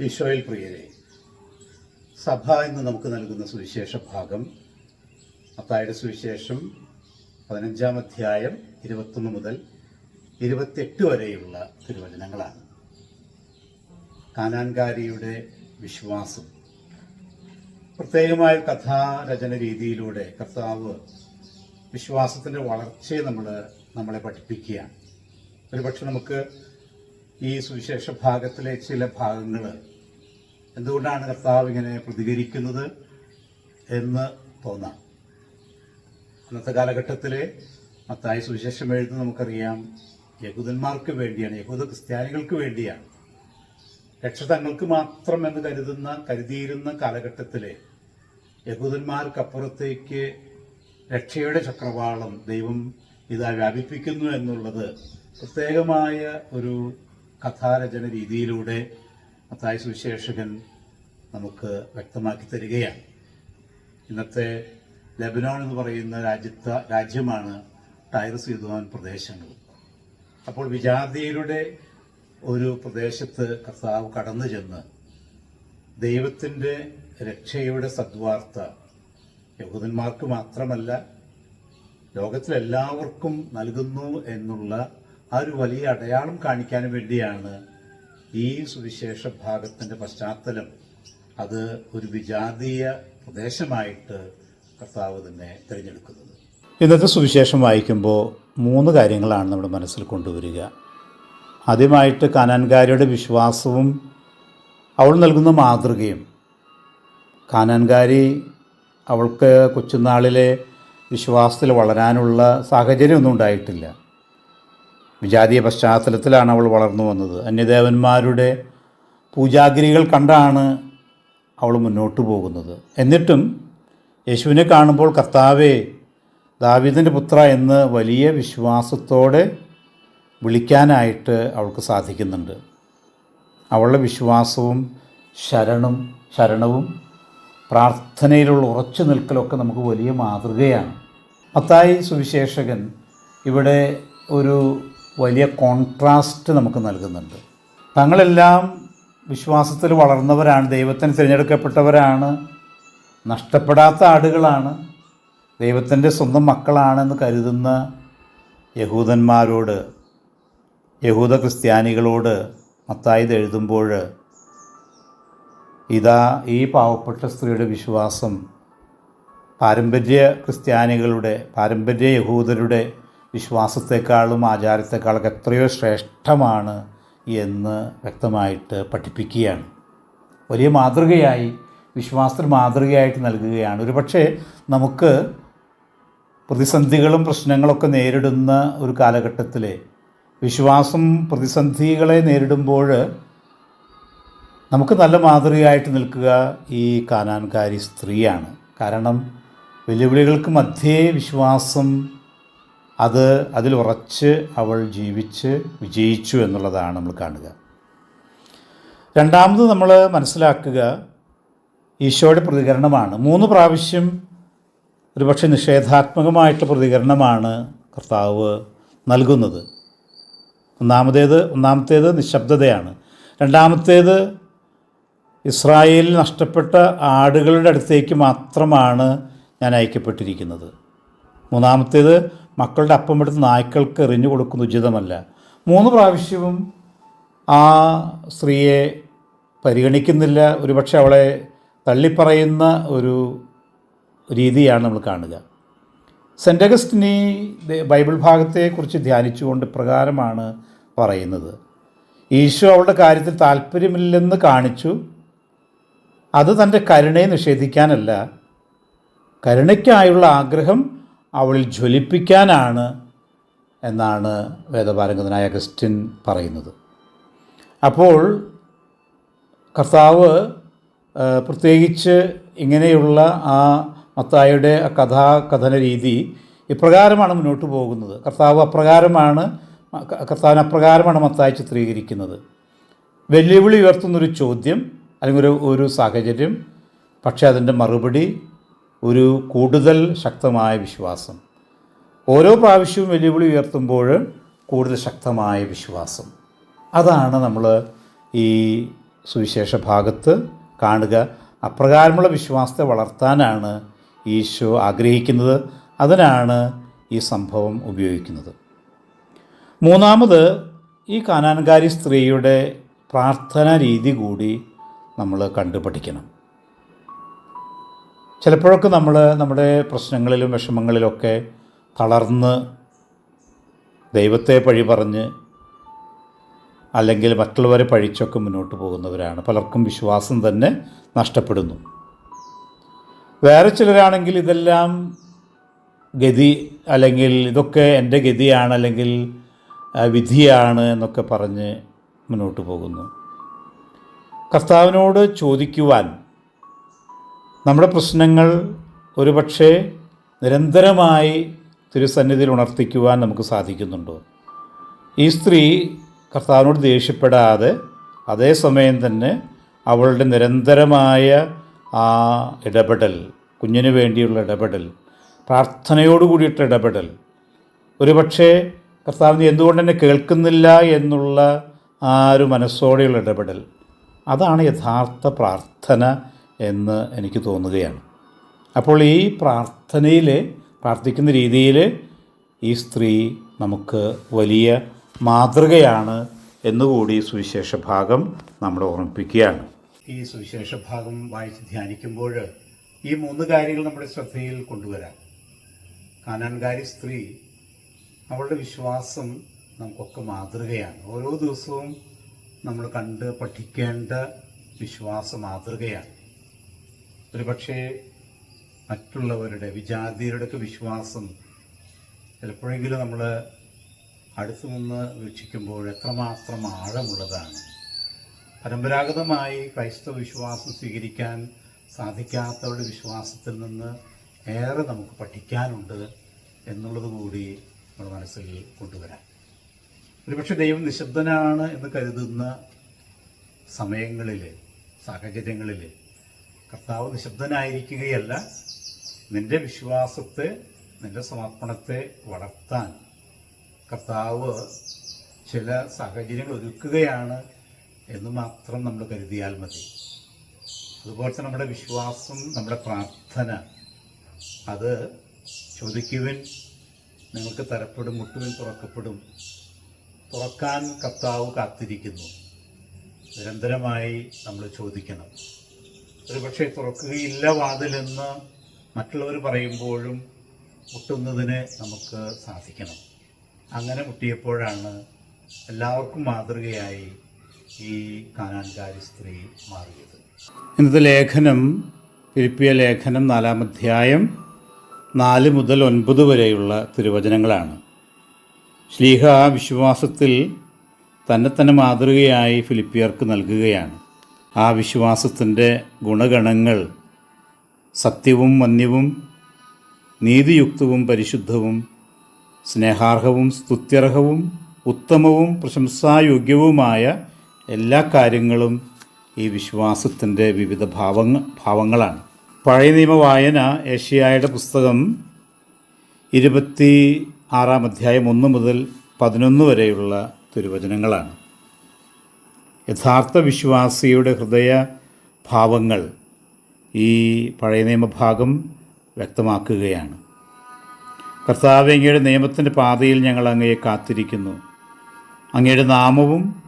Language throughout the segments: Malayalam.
ഈശോയിൽ പ്രിയരെ സഭ എന്ന് നമുക്ക് നൽകുന്ന സുവിശേഷ ഭാഗം അത്തായുടെ സുവിശേഷം പതിനഞ്ചാം അധ്യായം ഇരുപത്തൊന്ന് മുതൽ ഇരുപത്തിയെട്ട് വരെയുള്ള തിരുവചനങ്ങളാണ്. കാനാൻകാരിയുടെ വിശ്വാസം പ്രത്യേകമായ കഥാരചന രീതിയിലൂടെ കർത്താവ് വിശ്വാസത്തിന്റെ വളർച്ചയെ നമ്മൾ നമ്മളെ പഠിപ്പിക്കുകയാണ്. ഒരുപക്ഷെ നമുക്ക് ഈ സുവിശേഷ ഭാഗത്തിലെ ചില ഭാഗങ്ങൾ എന്തുകൊണ്ടാണ് കർത്താവ് ഇങ്ങനെ പ്രതികരിക്കുന്നത് എന്ന് തോന്നാം. അന്നത്തെ കാലഘട്ടത്തിലെ മത്തായ സുവിശേഷം എഴുതുന്നത് നമുക്കറിയാം യഹൂദന്മാർക്ക് വേണ്ടിയാണ് യഹൂദ ക്രിസ്ത്യാനികൾക്ക് വേണ്ടിയാണ്. രക്ഷ തങ്ങൾക്ക് മാത്രം എന്ന് കരുതുന്ന കരുതിയിരുന്ന കാലഘട്ടത്തിലെ യഹൂദന്മാർക്കപ്പുറത്തേക്ക് രക്ഷയുടെ ചക്രവാളം ദൈവം ഇതാ വ്യാപിപ്പിക്കുന്നു എന്നുള്ളത് പ്രത്യേകമായ ഒരു കഥാരചന രീതിയിലൂടെ മത്തായ സുവിശേഷകൻ നമുക്ക് വ്യക്തമാക്കി തരികയാണ്. ഇന്നത്തെ ലബനോൺ എന്ന് പറയുന്ന രാജ്യത്ത രാജ്യമാണ് ടൈറസ് യുദ്ധവാൻ പ്രദേശങ്ങൾ. അപ്പോൾ വിജാതിയിലൂടെ ഒരു പ്രദേശത്ത് കർത്താവ് കടന്നു ചെന്ന് ദൈവത്തിന്റെ രക്ഷയുടെ സദ്വാർത്ത യഹൂദന്മാർക്ക് മാത്രമല്ല ലോകത്തിലെല്ലാവർക്കും നൽകുന്നു എന്നുള്ള ആ ഒരു വലിയ അടയാളം കാണിക്കാൻ വേണ്ടിയാണ് ഈ സുവിശേഷ ഭാഗത്തിന്റെ പശ്ചാത്തലം. അത് ഒരു വിജാതീയ പ്രദേശമായിട്ട് കർത്താവ് തന്നെ തിരഞ്ഞെടുക്കുന്നത്. ഇന്നത്തെ സുവിശേഷം വായിക്കുമ്പോൾ മൂന്ന് കാര്യങ്ങളാണ് നമ്മുടെ മനസ്സിൽ കൊണ്ടുവരിക. ആദ്യമായിട്ട് കാനാൻകാരിയുടെ വിശ്വാസവും അവൾ നൽകുന്ന മാതൃകയും. കാനാൻകാരി അവൾക്ക് കൊച്ചുനാളിലെ വിശ്വാസത്തിൽ വളരാനുള്ള സാഹചര്യമൊന്നും ഉണ്ടായിട്ടില്ല. വിജാതീയ പശ്ചാത്തലത്തിലാണ് അവൾ വളർന്നു വന്നത്. അന്യദേവന്മാരുടെ പൂജാഗിരികൾ കണ്ടാണ് അവൾ മുന്നോട്ട് പോകുന്നത്. എന്നിട്ടും യേശുവിനെ കാണുമ്പോൾ കർത്താവെ ദാവീദിന്റെ പുത്ര എന്ന് വലിയ വിശ്വാസത്തോടെ വിളിക്കാനായിട്ട് അവൾക്ക് സാധിക്കുന്നുണ്ട്. അവളുടെ വിശ്വാസവും ശരണും ശരണവും പ്രാർത്ഥനയിലുള്ള ഉറച്ചു നിൽക്കലൊക്കെ നമുക്ക് വലിയ മാതൃകയാണ്. മത്തായി സുവിശേഷകൻ ഇവിടെ ഒരു വലിയ കോൺട്രാസ്റ്റ് നമുക്ക് നൽകുന്നുണ്ട്. തങ്ങളെല്ലാം വിശ്വാസത്തിൽ വളർന്നവരാണ് ദൈവത്തിന് തിരഞ്ഞെടുക്കപ്പെട്ടവരാണ് നഷ്ടപ്പെടാത്ത ആടുകളാണ് ദൈവത്തിന്റെ സ്വന്തം മക്കളാണെന്ന് കരുതുന്ന യഹൂദന്മാരോട് യഹൂദ ക്രിസ്ത്യാനികളോട് മത്തായത് എഴുതുമ്പോൾ ഇതാ ഈ പാവപ്പെട്ട സ്ത്രീയുടെ വിശ്വാസം പാരമ്പര്യ ക്രിസ്ത്യാനികളുടെ പാരമ്പര്യ യഹൂദരുടെ വിശ്വാസത്തെക്കാളും ആചാരത്തെക്കാളൊക്കെ എത്രയോ ശ്രേഷ്ഠമാണ് എന്ന് വ്യക്തമായിട്ട് പഠിപ്പിക്കുകയാണ്. വലിയ മാതൃകയായി വിശ്വാസത്തിന് മാതൃകയായിട്ട് നൽകുകയാണ്. ഒരു പക്ഷേ നമുക്ക് പ്രതിസന്ധികളും പ്രശ്നങ്ങളൊക്കെ നേരിടുന്ന ഒരു കാലഘട്ടത്തിൽ വിശ്വാസം പ്രതിസന്ധികളെ നേരിടുമ്പോൾ നമുക്ക് നല്ല മാതൃകയായിട്ട് നിൽക്കുക ഈ കാനാൻകാരി സ്ത്രീയാണ്. കാരണം വെല്ലുവിളികൾക്ക് മധ്യേ വിശ്വാസം അത് അതിൽ ഉറച്ച് അവൾ ജീവിച്ച് വിജയിച്ചു എന്നുള്ളതാണ് നമ്മൾ കാണുക. രണ്ടാമത് നമ്മൾ മനസ്സിലാക്കുക ഈശോയുടെ പ്രതികരണമാണ്. മൂന്ന് പ്രാവശ്യം ഒരുപക്ഷെ നിഷേധാത്മകമായിട്ട് പ്രതികരണമാണ് കർത്താവ് നൽകുന്നത്. ഒന്നാമതേത് ഒന്നാമത്തേത് നിശബ്ദതയാണ്. രണ്ടാമത്തേത് ഇസ്രായേലിൽ നഷ്ടപ്പെട്ട ആടുകളുടെ അടുത്തേക്ക് മാത്രമാണ് ഞാൻ അയക്കപ്പെട്ടിരിക്കുന്നത്. മൂന്നാമത്തേത് മക്കളുടെ അപ്പം എടുത്ത് നായ്ക്കൾക്ക് എറിഞ്ഞു കൊടുക്കുന്ന ഉചിതമല്ല. മൂന്ന് പ്രാവശ്യവും ആ സ്ത്രീയെ പരിഗണിക്കുന്നില്ല. ഒരുപക്ഷെ അവളെ തള്ളിപ്പറയുന്ന ഒരു രീതിയാണ് നമ്മൾ കാണുക. സെന്റ് അഗസ്റ്റിനി ബൈബിൾ ഭാഗത്തെക്കുറിച്ച് ധ്യാനിച്ചുകൊണ്ട് പ്രകാരമാണ് പറയുന്നത്. ഈശോ അവളുടെ കാര്യത്തിൽ താല്പര്യമില്ലെന്ന് കാണിച്ചു. അത് തന്റെ കരുണയെ നിഷേധിക്കാനല്ല. കരുണയ്ക്കായുള്ള ആഗ്രഹം അവളിൽ ജ്വലിപ്പിക്കാനാണ് എന്നാണ് വേദപാരംഗതനായ അഗസ്റ്റിൻ പറയുന്നത്. അപ്പോൾ കർത്താവ് പ്രത്യേകിച്ച് ഇങ്ങനെയുള്ള ആ മത്തായുടെ കഥാ കഥന രീതി ഇപ്രകാരമാണ് മുന്നോട്ട് പോകുന്നത്. കർത്താവ് അപ്രകാരമാണ് കർത്താവിന് അപ്രകാരമാണ് മത്തായി ചിത്രീകരിക്കുന്നത്. വെല്ലുവിളി ഉയർത്തുന്നൊരു ചോദ്യം അല്ലെങ്കിൽ ഒരു ഒരു സാഹചര്യം പക്ഷേ അതിന്റെ മറുപടി ഒരു കൂടുതൽ ശക്തമായ വിശ്വാസം. ഓരോ പ്രാവശ്യവും വെല്ലുവിളി ഉയർത്തുമ്പോൾ കൂടുതൽ ശക്തമായ വിശ്വാസം. അതാണ് നമ്മൾ ഈ സുവിശേഷ ഭാഗത്ത് കാണുക. അപ്രകാരമുള്ള വിശ്വാസത്തെ വളർത്താനാണ് ഈശോ ആഗ്രഹിക്കുന്നത്. അതിനാണ് ഈ സംഭവം ഉപയോഗിക്കുന്നത്. മൂന്നാമത് ഈ കാനാൻകാരി സ്ത്രീയുടെ പ്രാർത്ഥന രീതി കൂടി നമ്മൾ കണ്ടു പഠിക്കണം ചിലപ്പോഴൊക്കെ നമ്മൾ നമ്മുടെ പ്രശ്നങ്ങളിലും വിഷമങ്ങളിലൊക്കെ തളർന്ന് ദൈവത്തെ പഴി പറഞ്ഞ് അല്ലെങ്കിൽ മറ്റുള്ളവരെ പഴിച്ചൊക്കെ മുന്നോട്ട് പോകുന്നവരാണ്. പലർക്കും വിശ്വാസം തന്നെ നഷ്ടപ്പെടുന്നു. വേറെ ചിലരാണെങ്കിൽ ഇതെല്ലാം ഗതി അല്ലെങ്കിൽ ഇതൊക്കെ എന്റെ ഗതിയാണ് അല്ലെങ്കിൽ വിധിയാണ് എന്നൊക്കെ പറഞ്ഞ് മുന്നോട്ട് പോകുന്നു. കർത്താവിനോട് ചോദിക്കുവാൻ നമ്മുടെ പ്രശ്നങ്ങൾ ഒരുപക്ഷെ നിരന്തരമായി തിരുസന്നിധിയിൽ ഉണർത്തിക്കുവാൻ നമുക്ക് സാധിക്കുന്നുണ്ടോ? ഈ സ്ത്രീ കർത്താവിനോട് ദേഷ്യപ്പെടാതെ അതേസമയം തന്നെ അവളുടെ നിരന്തരമായ ആ ഇടപെടൽ കുഞ്ഞിന് വേണ്ടിയുള്ള ഇടപെടൽ പ്രാർത്ഥനയോട് കൂടിയിട്ട് ഇടപെടൽ ഒരുപക്ഷെ കർത്താവിന് എന്തുകൊണ്ട് എന്നെ കേൾക്കുന്നില്ല എന്നുള്ള ആ ഒരു മനസ്സോടെയുള്ള ഇടപെടൽ അതാണ് യഥാർത്ഥ പ്രാർത്ഥന എന്ന് എനിക്ക് തോന്നുകയാണ്. അപ്പോൾ ഈ പ്രാർത്ഥനയിൽ പ്രാർത്ഥിക്കുന്ന രീതിയിൽ ഈ സ്ത്രീ നമുക്ക് വലിയ മാതൃകയാണ് എന്നുകൂടി സുവിശേഷ ഭാഗം നമ്മളെ ഓർമ്മിപ്പിക്കുകയാണ്. ഈ സുവിശേഷ ഭാഗം വായിച്ച് ധ്യാനിക്കുമ്പോൾ ഈ മൂന്ന് കാര്യങ്ങൾ നമ്മുടെ ശ്രദ്ധയിൽ കൊണ്ടുവരാം. കാനാൻകാരി സ്ത്രീ അവളുടെ വിശ്വാസം നമുക്കൊക്കെ മാതൃകയാണ്. ഓരോ ദിവസവും നമ്മൾ കണ്ട് പഠിക്കേണ്ട വിശ്വാസ മാതൃകയാണ്. ഒരുപക്ഷെ മറ്റുള്ളവരുടെ വിജാതിയരുടെയൊക്കെ വിശ്വാസം ചിലപ്പോഴെങ്കിലും നമ്മൾ അടുത്തു നിന്ന് വീക്ഷിക്കുമ്പോൾ എത്രമാത്രം ആഴമുള്ളതാണ്. പരമ്പരാഗതമായി ക്രൈസ്തവ വിശ്വാസം സ്വീകരിക്കാൻ സാധിക്കാത്തവരുടെ വിശ്വാസത്തിൽ നിന്ന് ഏറെ നമുക്ക് പഠിക്കാനുണ്ട് എന്നുള്ളത് കൂടി നമ്മൾ മനസ്സിൽ കൊണ്ടുവരാം. ഒരുപക്ഷെ ദൈവം നിശബ്ദനാണ് എന്ന് കരുതുന്ന സമയങ്ങളിൽ സാഹചര്യങ്ങളിൽ കർത്താവ് നിശബ്ദനായിരിക്കുകയല്ല. നിന്റെ വിശ്വാസത്തെ നിന്റെ സമർപ്പണത്തെ വളർത്താൻ കർത്താവ് ചില സാഹചര്യങ്ങൾ ഒരുക്കുകയാണ് എന്ന് മാത്രം നമ്മൾ കരുതിയാൽ മതി. അതുപോലെ തന്നെ നമ്മുടെ വിശ്വാസം നമ്മുടെ പ്രാർത്ഥന അത് ചോദിക്കുവിൻ നിങ്ങൾക്ക് തരപ്പെടും മുട്ടുവിൻ തുറക്കപ്പെടും. തുറക്കാൻ കർത്താവ് കാത്തിരിക്കുന്നു. നിരന്തരമായി നമ്മൾ ചോദിക്കണം. ഒരു പക്ഷേ തുറക്കുകയില്ല വാതിലെന്ന് മറ്റുള്ളവർ പറയുമ്പോഴും മുട്ടുന്നതിന് നമുക്ക് സാധിക്കണം. അങ്ങനെ മുട്ടിയപ്പോഴാണ് എല്ലാവർക്കും മാതൃകയായി ഈ കാനാൻകാരി സ്ത്രീ മാറിയത്. ഇന്നത്തെ ലേഖനം ഫിലിപ്പിയ ലേഖനം നാലാം അധ്യായം നാല് മുതൽ ഒൻപത് വരെയുള്ള തിരുവചനങ്ങളാണ്. ശ്ലീഹ വിശ്വാസത്തിൽ തന്നെ തന്നെ മാതൃകയായി ഫിലിപ്പിയർക്ക് നൽകുകയാണ്. ആ വിശ്വാസത്തിന്റെ ഗുണഗണങ്ങൾ സത്യവും മന്യവും നീതിയുക്തവും പരിശുദ്ധവും സ്നേഹാർഹവും സ്തുത്യർഹവും ഉത്തമവും പ്രശംസായോഗ്യവുമായ എല്ലാ കാര്യങ്ങളും ഈ വിശ്വാസത്തിന്റെ വിവിധ ഭാവങ്ങ ഭാവങ്ങളാണ്. പഴയ നിയമ വായന ഏഷ്യായുടെ പുസ്തകം ഇരുപത്തി ആറാം അധ്യായം ഒന്ന് മുതൽ പതിനൊന്ന് വരെയുള്ള തിരുവചനങ്ങളാണ്. യഥാർത്ഥ വിശ്വാസിയുടെ ഹൃദയ ഭാവങ്ങൾ ഈ പഴയ നിയമഭാഗം വ്യക്തമാക്കുകയാണ്. കർത്താവ് അങ്ങയുടെ നിയമത്തിന്റെ പാതയിൽ ഞങ്ങൾ അങ്ങയെ കാത്തിരിക്കുന്നു. അങ്ങയുടെ നാമവും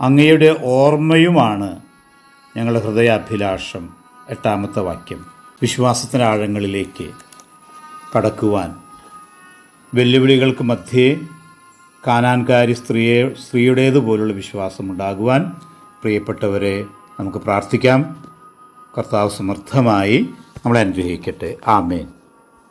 അങ്ങയുടെ ഓർമ്മയുമാണ് ഞങ്ങളുടെ ഹൃദയാഭിലാഷം. എട്ടാമത്തെ വാക്യം. വിശ്വാസത്തിന്റെ ആഴങ്ങളിലേക്ക് കടക്കുവാൻ. വെല്ലുവിളികൾക്ക് മധ്യേ കാനാൻകാരി സ്ത്രീയെ സ്ത്രീയുടേതുപോലുള്ള വിശ്വാസമുണ്ടാകുവാൻ പ്രിയപ്പെട്ടവരെ നമുക്ക് പ്രാർത്ഥിക്കാം. കർത്താവ് സമർത്ഥമായി നമ്മളെ അനുഗ്രഹിക്കട്ടെ. ആമേൻ.